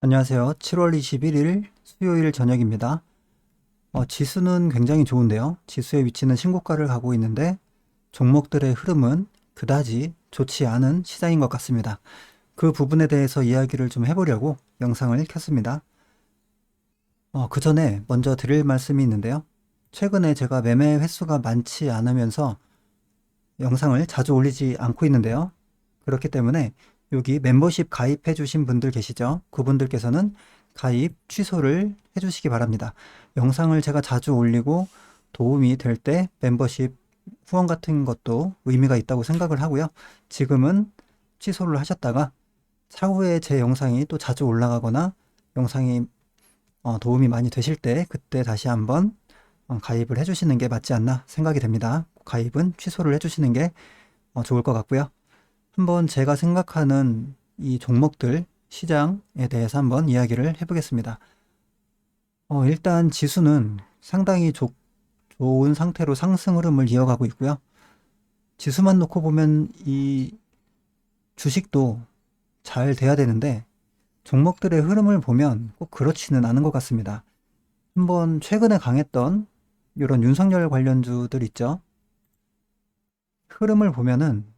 안녕하세요. 7월 21일 수요일 저녁입니다. 어, 지수는 굉장히 좋은데요. 지수의 위치는 신고가를 가고 있는데 종목들의 흐름은 그다지 좋지 않은 시장인 것 같습니다. 그 부분에 대해서 이야기를 좀 해보려고 영상을 켰습니다. 어, 그 전에 먼저 드릴 말씀이 있는데요. 최근에 제가 매매 횟수가 많지 않으면서 영상을 자주 올리지 않고 있는데요. 그렇기 때문에 여기 멤버십 가입해 주신 분들 계시죠? 그분들께서는 가입 취소를 해 주시기 바랍니다. 영상을 제가 자주 올리고 도움이 될 때 멤버십 후원 같은 것도 의미가 있다고 생각을 하고요. 지금은 취소를 하셨다가 차후에 제 영상이 또 자주 올라가거나 영상이 어, 도움이 많이 되실 때 그때 다시 한번 어, 가입을 해 주시는 게 맞지 않나 생각이 됩니다. 가입은 취소를 해 주시는 게 어, 좋을 것 같고요. 한번 제가 생각하는 이 종목들 시장에 대해서 한번 이야기를 해보겠습니다. 어, 일단 지수는 상당히 좋- 좋은 상태로 상승 흐름을 이어가고 있고요. 지수만 놓고 보면 이 주식도 잘 돼야 되는데 종목들의 흐름을 보면 꼭 그렇지는 않은 것 같습니다. 한번 최근에 강했던 이런 윤석열 관련주들 있죠. 흐름을 보면은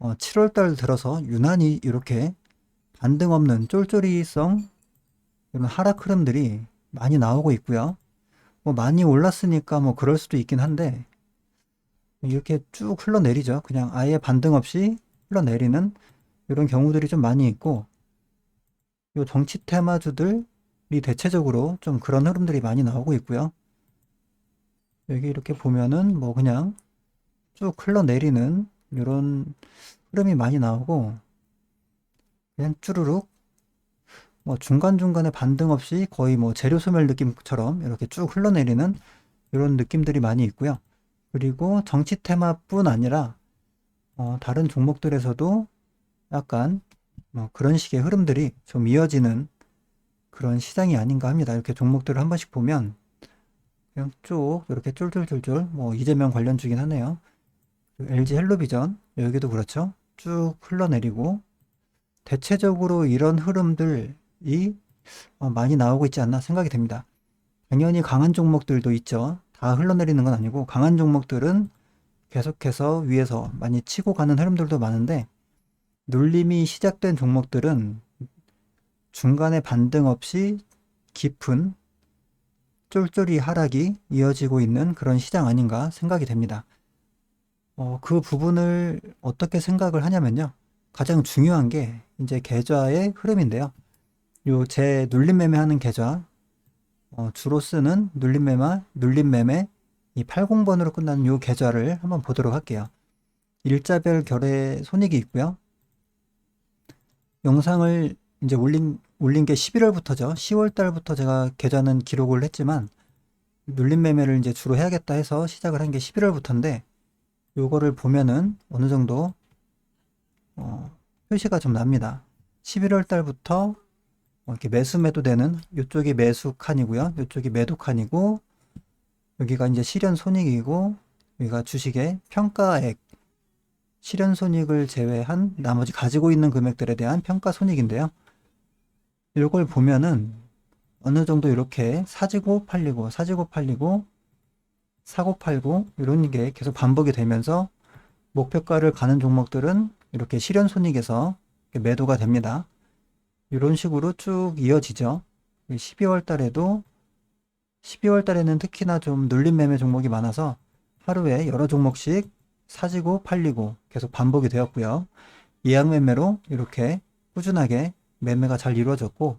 어, 7월달 들어서 유난히 이렇게 반등 없는 쫄쫄이성 이런 하락 흐름들이 많이 나오고 있고요. 뭐 많이 올랐으니까 뭐 그럴 수도 있긴 한데 이렇게 쭉 흘러내리죠. 그냥 아예 반등 없이 흘러내리는 이런 경우들이 좀 많이 있고 요 정치 테마주들이 대체적으로 좀 그런 흐름들이 많이 나오고 있고요. 여기 이렇게 보면은 뭐 그냥 쭉 흘러내리는 이런 흐름이 많이 나오고 그냥 쭈루룩 뭐 중간중간에 반등 없이 거의 뭐 재료 소멸 느낌처럼 이렇게 쭉 흘러내리는 이런 느낌들이 많이 있고요. 그리고 정치 테마뿐 아니라 어, 다른 종목들에서도 약간 뭐 그런 식의 흐름들이 좀 이어지는 그런 시장이 아닌가 합니다. 이렇게 종목들을 한 번씩 보면 그냥 쭉 이렇게 쫄쫄쫄쫄 뭐 이재명 관련 주긴 하네요. LG 헬로비전 여기도 그렇죠. 쭉 흘러내리고 대체적으로 이런 흐름들이 어, 많이 나오고 있지 않나 생각이 됩니다. 당연히 강한 종목들도 있죠. 다 흘러내리는 건 아니고 강한 종목들은 계속해서 위에서 많이 치고 가는 흐름들도 많은데 눌림이 시작된 종목들은 중간에 반등 없이 깊은 쫄쫄이 하락이 이어지고 있는 그런 시장 아닌가 생각이 됩니다. 어, 그 부분을 어떻게 생각을 하냐면요. 가장 중요한 게 이제 계좌의 흐름인데요. 요 제 눌림 매매 하는 계좌, 어, 주로 쓰는 눌림 매매, 눌림 매매 이 80번으로 끝나는 요 계좌를 한번 보도록 할게요. 일자별 결의 손익이 있고요. 영상을 이제 올린, 올린 게 11월부터죠. 10월 달부터 제가 계좌는 기록을 했지만 눌림 매매를 이제 주로 해야겠다 해서 시작을 한 게 11월부터인데 요거를 보면은 어느 정도 어, 표시가 좀 납니다. 11월 달부터 어, 이렇게 매수 매도되는 이쪽이 매수 칸이고요. 이쪽이 매도 칸이고 여기가 이제 실현 손익이고 여기가 주식의 평가액 실현 손익을 제외한 나머지 가지고 있는 금액들에 대한 평가 손익인데요. 이걸 보면은 어느 정도 이렇게 사지고 팔리고 사지고 팔리고 사고 팔고 이런 게 계속 반복이 되면서 목표가를 가는 종목들은 이렇게 실현 손익에서 매도가 됩니다. 이런 식으로 쭉 이어지죠. 12월 달에도 12월 달에는 특히나 좀 눌림 매매 종목이 많아서 하루에 여러 종목씩 사지고 팔리고 계속 반복이 되었고요. 예약 매매로 이렇게 꾸준하게 매매가 잘 이루어졌고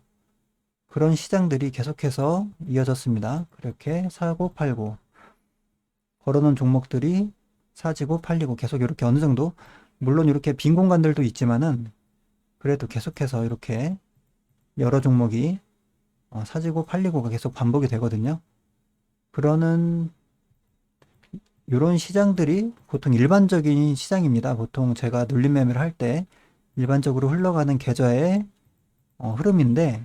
그런 시장들이 계속해서 이어졌습니다. 그렇게 사고 팔고 걸어놓은 종목들이 사지고 팔리고 계속 이렇게 어느 정도 물론 이렇게 빈 공간들도 있지만은 그래도 계속해서 이렇게 여러 종목이 어, 사지고 팔리고가 계속 반복이 되거든요. 그러는 이런 시장들이 보통 일반적인 시장입니다. 보통 제가 눌림 매매를 할 때 일반적으로 흘러가는 계좌의 어, 흐름인데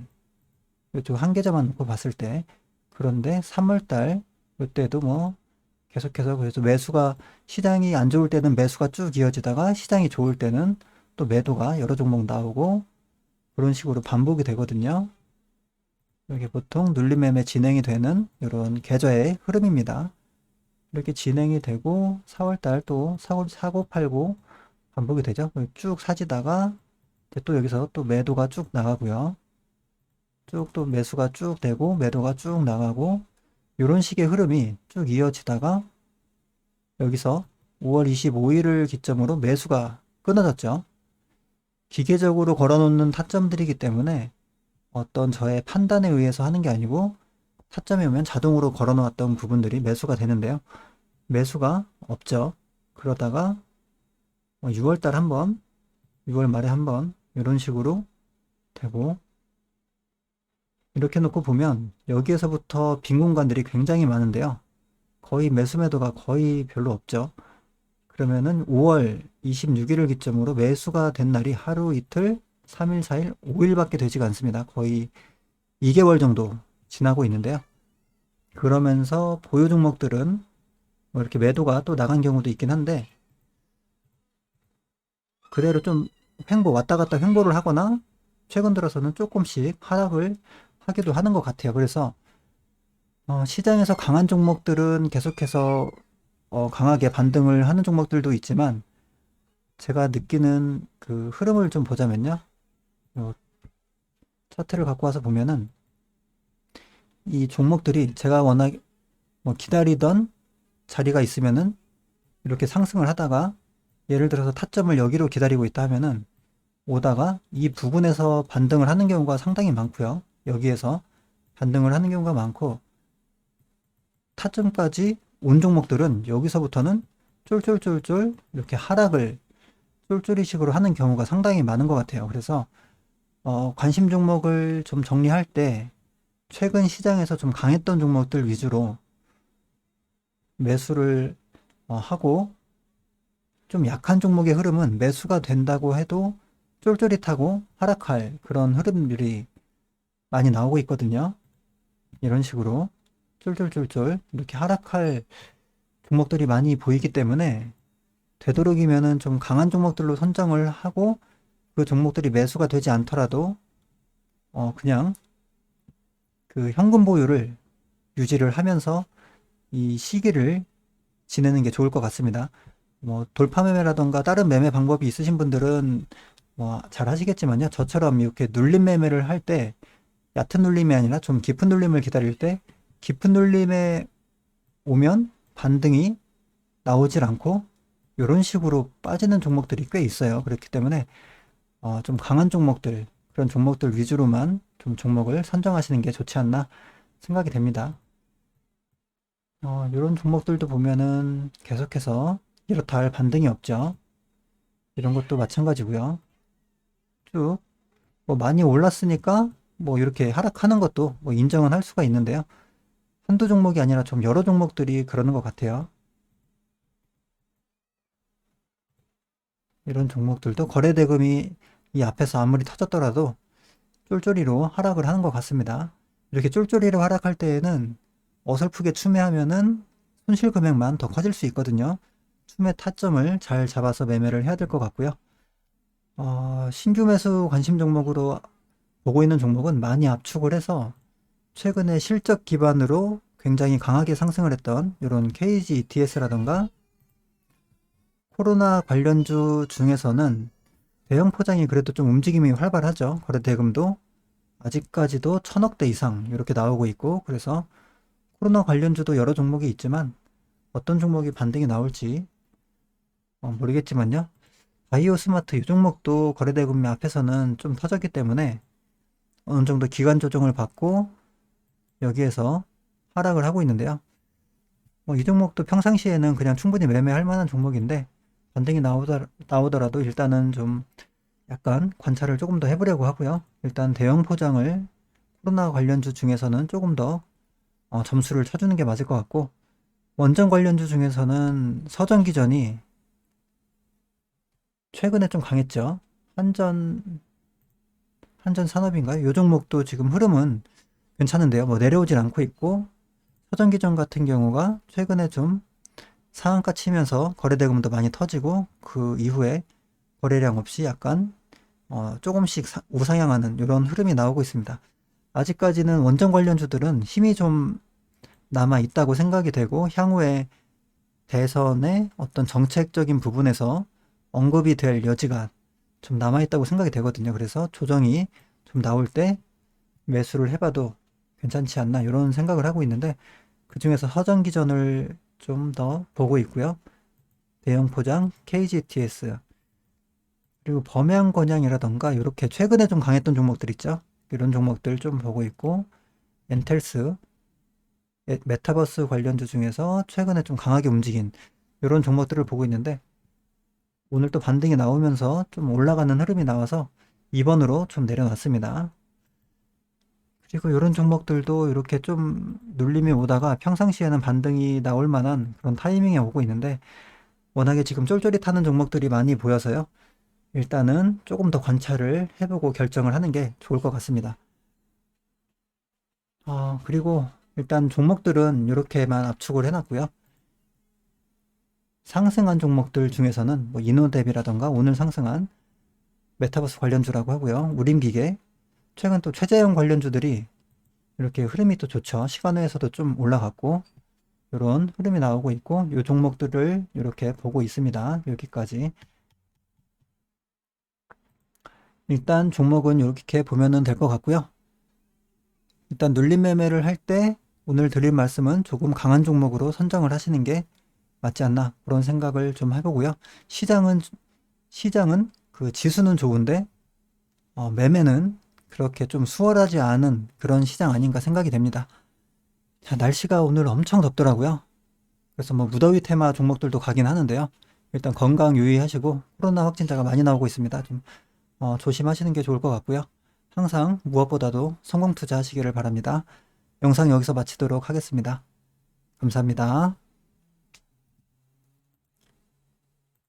이쪽 한 계좌만 놓고 봤을 때 그런데 3월달 이때도 뭐 계속해서 그래서 매수가 시장이 안 좋을 때는 매수가 쭉 이어지다가 시장이 좋을 때는 또 매도가 여러 종목 나오고 그런 식으로 반복이 되거든요. 이게 보통 눌림매매 진행이 되는 이런 계좌의 흐름입니다. 이렇게 진행이 되고 4월달 또 사고, 사고 팔고 반복이 되죠. 쭉 사지다가 또 여기서 또 매도가 쭉 나가고요. 쭉 또 매수가 쭉 되고 매도가 쭉 나가고 이런 식의 흐름이 쭉 이어지다가 여기서 5월 25일을 기점으로 매수가 끊어졌죠. 기계적으로 걸어놓는 타점들이기 때문에 어떤 저의 판단에 의해서 하는 게 아니고 타점이 오면 자동으로 걸어놓았던 부분들이 매수가 되는데요. 매수가 없죠. 그러다가 6월달 한번, 6월 말에 한번 이런 식으로 되고 이렇게 놓고 보면 여기에서부터 빈 공간들이 굉장히 많은데요. 거의 매수 매도가 거의 별로 없죠. 그러면은 5월 26일을 기점으로 매수가 된 날이 하루 이틀, 3일, 4일, 5일밖에 되지가 않습니다. 거의 2개월 정도 지나고 있는데요. 그러면서 보유 종목들은 뭐 이렇게 매도가 또 나간 경우도 있긴 한데 그대로 좀 횡보 왔다 갔다 횡보를 하거나 최근 들어서는 조금씩 하락을 하기도 하는 것 같아요. 그래서 어, 시장에서 강한 종목들은 계속해서 어, 강하게 반등을 하는 종목들도 있지만 제가 느끼는 그 흐름을 좀 보자면요. 요 차트를 갖고 와서 보면은 이 종목들이 제가 워낙 뭐 기다리던 자리가 있으면은 이렇게 상승을 하다가 예를 들어서 타점을 여기로 기다리고 있다 하면은 오다가 이 부분에서 반등을 하는 경우가 상당히 많고요. 여기에서 반등을 하는 경우가 많고 타점까지 온 종목들은 여기서부터는 쫄쫄쫄쫄 이렇게 하락을 쫄쫄이식으로 하는 경우가 상당히 많은 것 같아요. 그래서 어, 관심 종목을 좀 정리할 때 최근 시장에서 좀 강했던 종목들 위주로 매수를 어, 하고 좀 약한 종목의 흐름은 매수가 된다고 해도 쫄쫄이 타고 하락할 그런 흐름들이 많이 나오고 있거든요. 이런 식으로 쫄쫄쫄쫄 이렇게 하락할 종목들이 많이 보이기 때문에 되도록이면은 좀 강한 종목들로 선정을 하고 그 종목들이 매수가 되지 않더라도 어 그냥 그 현금 보유를 유지를 하면서 이 시기를 지내는 게 좋을 것 같습니다. 뭐 돌파 매매라던가 다른 매매 방법이 있으신 분들은 뭐 잘 하시겠지만요. 저처럼 이렇게 눌림 매매를 할때 얕은 눌림이 아니라 좀 깊은 눌림을 기다릴 때 깊은 눌림에 오면 반등이 나오질 않고 이런 식으로 빠지는 종목들이 꽤 있어요. 그렇기 때문에 어, 좀 강한 종목들 그런 종목들 위주로만 좀 종목을 선정하시는 게 좋지 않나 생각이 됩니다. 어, 이런 종목들도 보면은 계속해서 이렇다 할 반등이 없죠. 이런 것도 마찬가지고요. 쭉 뭐 많이 올랐으니까 뭐 이렇게 하락하는 것도 뭐 인정은 할 수가 있는데요. 한두 종목이 아니라 좀 여러 종목들이 그러는 것 같아요. 이런 종목들도 거래 대금이 이 앞에서 아무리 터졌더라도 쫄쫄이로 하락을 하는 것 같습니다. 이렇게 쫄쫄이로 하락할 때에는 어설프게 추매하면은 손실 금액만 더 커질 수 있거든요. 추매 타점을 잘 잡아서 매매를 해야 될 것 같고요. 어, 신규 매수 관심 종목으로 보고 있는 종목은 많이 압축을 해서 최근에 실적 기반으로 굉장히 강하게 상승을 했던 이런 KG ETS라던가 코로나 관련주 중에서는 대형 포장이 그래도 좀 움직임이 활발하죠. 거래 대금도 아직까지도 천억대 이상 이렇게 나오고 있고 그래서 코로나 관련주도 여러 종목이 있지만 어떤 종목이 반등이 나올지 어, 모르겠지만요. 바이오 스마트 이 종목도 거래 대금 앞에서는 좀 터졌기 때문에 어느 정도 기간 조정을 받고 여기에서 하락을 하고 있는데요. 뭐 이 종목도 평상시에는 그냥 충분히 매매할 만한 종목인데 반등이 나오더, 나오더라도 일단은 좀 약간 관찰을 조금 더 해보려고 하고요. 일단 대형 포장을 코로나 관련주 중에서는 조금 더 어, 점수를 쳐주는 게 맞을 것 같고 원전 관련주 중에서는 서전 기전이 최근에 좀 강했죠. 한전 한전 산업인가요? 이 종목도 지금 흐름은 괜찮은데요. 뭐 내려오질 않고 있고 서전기전 같은 경우가 최근에 좀 상한가 치면서 거래대금도 많이 터지고 그 이후에 거래량 없이 약간 어 조금씩 사, 우상향하는 이런 흐름이 나오고 있습니다. 아직까지는 원전 관련주들은 힘이 좀 남아 있다고 생각이 되고 향후에 대선의 어떤 정책적인 부분에서 언급이 될 여지가 좀 남아 있다고 생각이 되거든요. 그래서 조정이 좀 나올 때 매수를 해봐도 괜찮지 않나 이런 생각을 하고 있는데 그 중에서 서전 기전을 좀 더 보고 있고요. 대형 포장 KGTS 그리고 범양 권양이라던가 이렇게 최근에 좀 강했던 종목들 있죠. 이런 종목들 좀 보고 있고 엔텔스 에- 메타버스 관련주 중에서 최근에 좀 강하게 움직인 이런 종목들을 보고 있는데 오늘 또 반등이 나오면서 좀 올라가는 흐름이 나와서 2번으로 좀 내려놨습니다. 그리고 이런 종목들도 이렇게 좀 눌림이 오다가 평상시에는 반등이 나올 만한 그런 타이밍에 오고 있는데 워낙에 지금 쫄쫄이 타는 종목들이 많이 보여서요. 일단은 조금 더 관찰을 해보고 결정을 하는 게 좋을 것 같습니다. 아, 그리고 일단 종목들은 이렇게만 압축을 해놨고요. 상승한 종목들 중에서는 뭐 이노뎁이라던가 오늘 상승한 메타버스 관련주라고 하고요. 우림기계, 최근 또 최재형 관련주들이 이렇게 흐름이 또 좋죠. 시간외에서도 좀 올라갔고 이런 흐름이 나오고 있고 이 종목들을 이렇게 보고 있습니다. 여기까지. 일단 종목은 이렇게 보면은 될 것 같고요. 일단 눌림 매매를 할 때 오늘 드릴 말씀은 조금 강한 종목으로 선정을 하시는 게 맞지 않나 그런 생각을 좀 해보고요. 시장은 시장은 그 지수는 좋은데 어, 매매는 그렇게 좀 수월하지 않은 그런 시장 아닌가 생각이 됩니다. 자, 날씨가 오늘 엄청 덥더라고요. 그래서 뭐 무더위 테마 종목들도 가긴 하는데요. 일단 건강 유의하시고 코로나 확진자가 많이 나오고 있습니다. 좀 어, 조심하시는 게 좋을 것 같고요. 항상 무엇보다도 성공 투자하시기를 바랍니다. 영상 여기서 마치도록 하겠습니다. 감사합니다.